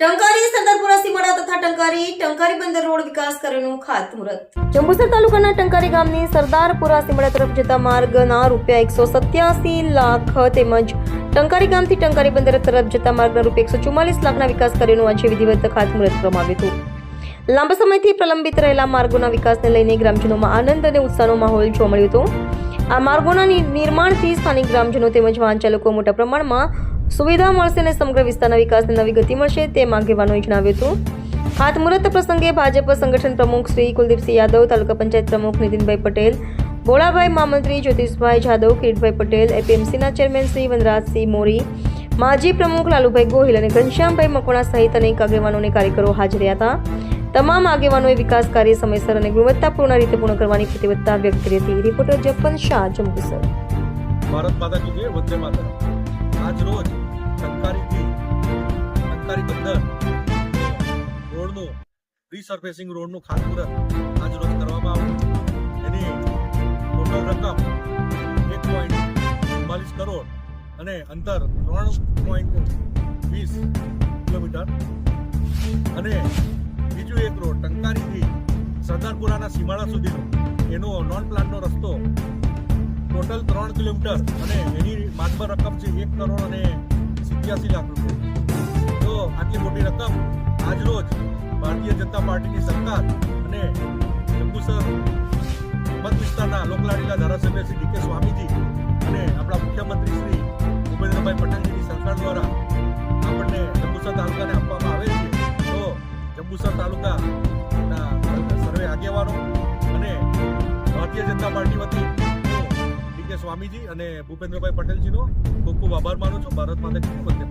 ટંકારી સરદારપુરા તથા ટંકારી ટંકારી બંદર રોડ વિકાસ કાર્યનું ખાતમુહૂર્ત. જંબુસર તાલુકાના ટંકારી ગામની સરદારપુરા તરફ જતા માર્ગના રૂપિયા એકસો સત્યાસી લાખ તેમજ ટંકારી ગામથી ટંકારી બંદર તરફ જતા માર્ગના રૂપિયા એકસો ચુમ્માલીસ લાખના વિકાસ કાર્યનું આજે વિધિવત ખાતમુહૂર્ત કરવામાં આવ્યું હતું. લાંબા સમયથી પ્રલંબિત રહેલા માર્ગોના વિકાસને લઈને ગ્રામજનોમાં આનંદ અને ઉત્સાહનો માહોલ જોવા મળ્યો હતો. આ માર્ગોના નિર્માણથી સ્થાનિક ગ્રામજનો તેમજ વાહન ચાલકો મોટા પ્રમાણમાં સુવિધા મળશે અને સમગ્ર વિસ્તારના વિકાસને નવી ગતિ મળશે તેમ આગેવાનોએ જણાવ્યું હતું. હાથમુહૂર્ત પ્રસંગે ભાજપ સંગઠન પ્રમુખ શ્રી કુલદીપસિંહ યાદવ, તાલુકા પંચાયત પ્રમુખ નીતિનભાઈ પટેલ ભોળાભાઈ મહામંત્રી જ્યોતિષભાઈ જાદવ, કિરીટભાઈ પટેલ, એપીએમસીના ચેરમેન શ્રી વનરાજસિંહ મોરી, માજી પ્રમુખ લાલુભાઈ ગોહિલ અને ઘનશ્યામભાઈ મકવાણા સહિત અનેક આગેવાનો અને કાર્યકરો હાજર હતા. તમામ આગેવાનોએ વિકાસ કાર્ય સમયસર અને ગુણવત્તાપૂર્ણ રીતે પૂર્ણ કરવાની પ્રતિબદ્ધતા વ્યક્ત કરી હતી. રિપોર્ટર જપન શાહ, જંબુસર. ભારત માતા વંદે માતરમ આજ રોજ ટંકારીથી ટંકારી બંદર, રોડનું રીસર્ફેસિંગ રોડનું ખાતમુહૂર્ત આજ રોજ કરવામાં આવ્યું. એની ટોટલ રકમ એક પોઈન્ટ ચુમ્માલીસ કરોડ અને અંતર ત્રણ પોઈન્ટ વીસ કિલોમીટર. અને બીજું એક રોડ, ટંકારીથી સરદારપુરાના સીમાડા સુધીનો, એનો નોન પ્લાનનો રસ્તો ટોટલ ત્રણ કિલોમીટર અને એની માત્ર રકમ છે એક કરોડ અને સિત્યાસી લાખ રૂપિયા. તો આટલી મોટી રકમ આજરોજ ભારતીય જનતા પાર્ટીની સરકાર અને જંબુસર મત વિસ્તારના લોકલાડીલા ધારાસભ્ય શ્રી ડીકે સ્વામીજી અને આપણા મુખ્યમંત્રી શ્રી ભૂપેન્દ્રભાઈ પટેલજીની સરકાર દ્વારા આપણને જંબુસર તાલુકાને આપવામાં આવે છે. તો જંબુસર તાલુકાના સર્વે આગેવાનો અને ભારતીય જનતા પાર્ટી વતી ડીકે સ્વામીજી અને ભૂપેન્દ્રભાઈ પટેલજીનો ખૂબ ખૂબ આભાર માનું છું ભારત માટે કી.